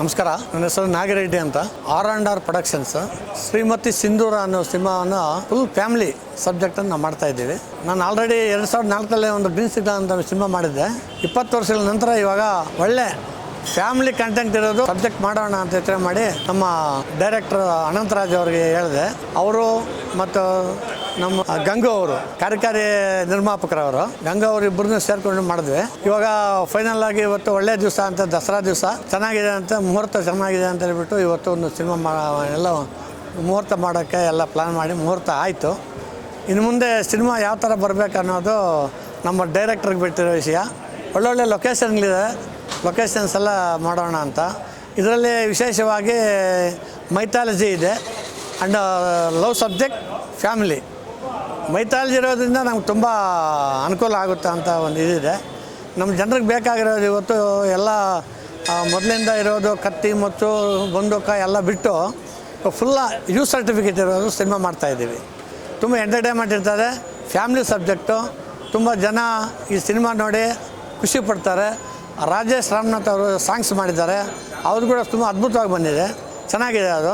ನಮಸ್ಕಾರ. ನನ್ನ ಹೆಸರು ನಾಗಿರೆಡ್ಡಿ ಅಂತ. R and R productions Shrimati Sindhura ಅನ್ನೋ ಸಿನಿಮಾವನ್ನು ಫುಲ್ ಫ್ಯಾಮಿಲಿ ಸಬ್ಜೆಕ್ಟನ್ನು ನಾವು ಮಾಡ್ತಾ ಇದ್ದೀವಿ. ನಾನು ಆಲ್ರೆಡಿ ಎರಡು ಸಾವಿರದ ನಾಲ್ಕರಲ್ಲಿ ಒಂದು ಗ್ರೀನ್ ಸಿಗ್ನಲ್ ಅಂತ ಸಿನಿಮಾ ಮಾಡಿದ್ದೆ. ಇಪ್ಪತ್ತು ವರ್ಷಗಳ ನಂತರ ಇವಾಗ ಒಳ್ಳೆ ಫ್ಯಾಮಿಲಿ ಕಂಟೆಂಟ್ ಇರೋದು ಸಬ್ಜೆಕ್ಟ್ ಮಾಡೋಣ ಅಂತ ಯೋಚನೆ ಮಾಡಿ ನಮ್ಮ ಡೈರೆಕ್ಟರ್ ಅನಂತರಾಜ್ ಅವರಿಗೆ ಹೇಳಿದೆ. ಅವರು ಮತ್ತು ನಮ್ಮ ಗಂಗು ಅವರು, ಕಾರ್ಯಕಾರಿ ನಿರ್ಮಾಪಕರವರು, ಗಂಗಾ ಅವರು ಇಬ್ಬರನ್ನ ಸೇರ್ಕೊಂಡು ಮಾಡಿದ್ವಿ. ಇವಾಗ ಫೈನಲ್ ಆಗಿ ಇವತ್ತು ಒಳ್ಳೆ ದಿವಸ ಅಂತ, ದಸರಾ ದಿವಸ. ಚೆನ್ನಾಗಿದೆ ಅಂತ, ಮುಹೂರ್ತ ಚೆನ್ನಾಗಿದೆ ಅಂತ ಹೇಳ್ಬಿಟ್ಟು ಇವತ್ತು ಒಂದು ಸಿನಿಮಾ ಎಲ್ಲ ಮುಹೂರ್ತ ಮಾಡೋಕ್ಕೆ ಎಲ್ಲ ಪ್ಲ್ಯಾನ್ ಮಾಡಿ ಮುಹೂರ್ತ ಆಯಿತು. ಇನ್ನು ಮುಂದೆ ಸಿನಿಮಾ ಯಾವ ಥರ ಬರಬೇಕು ಅನ್ನೋದು ನಮ್ಮ ಡೈರೆಕ್ಟ್ರಿಗೆ ಬಿಟ್ಟಿರೋ ವಿಷಯ. ಒಳ್ಳೊಳ್ಳೆ ಲೊಕೇಶನ್ಗಳಿದೆ ಲೊಕೇಶನ್ಸ್ ಎಲ್ಲ ಮಾಡೋಣ ಅಂತ. ಇದರಲ್ಲಿ ವಿಶೇಷವಾಗಿ ಮೈಥಾಲಜಿ ಇದೆ. And love subject family mythology ಇರೋದ್ರಿಂದ ನಮ್ಗೆ ತುಂಬ ಅನುಕೂಲ ಆಗುತ್ತೆ ಅಂತ ಒಂದು ಇದಿದೆ. ನಮ್ಮ ಜನರಿಗೆ ಬೇಕಾಗಿರೋದು ಇವತ್ತು ಎಲ್ಲ ಮೊದಲಿಂದ ಇರೋದು ಕತ್ತಿ ಮತ್ತು ಬಂದೂಕ ಎಲ್ಲ ಬಿಟ್ಟು ಫುಲ್ಲ ಯೂ ಸರ್ಟಿಫಿಕೇಟ್ ಇರೋದು ಸಿನಿಮಾ ಮಾಡ್ತಾಯಿದ್ದೀವಿ ತುಂಬ ಎಂಟರ್ಟೈನ್ಮೆಂಟ್ ಇರ್ತದೆ ಫ್ಯಾಮಿಲಿ ಸಬ್ಜೆಕ್ಟು ತುಂಬ ಜನ ಈ ಸಿನಿಮಾ ನೋಡಿ ಖುಷಿ ಪಡ್ತಾರೆ. ರಾಜೇಶ್ ರಾಮನಾಥ್ ಅವರು ಸಾಂಗ್ಸ್ ಮಾಡಿದ್ದಾರೆ, ಅವ್ರು ಕೂಡ ತುಂಬ ಅದ್ಭುತವಾಗಿ ಬಂದಿದೆ. ಚೆನ್ನಾಗಿದೆ ಅದು.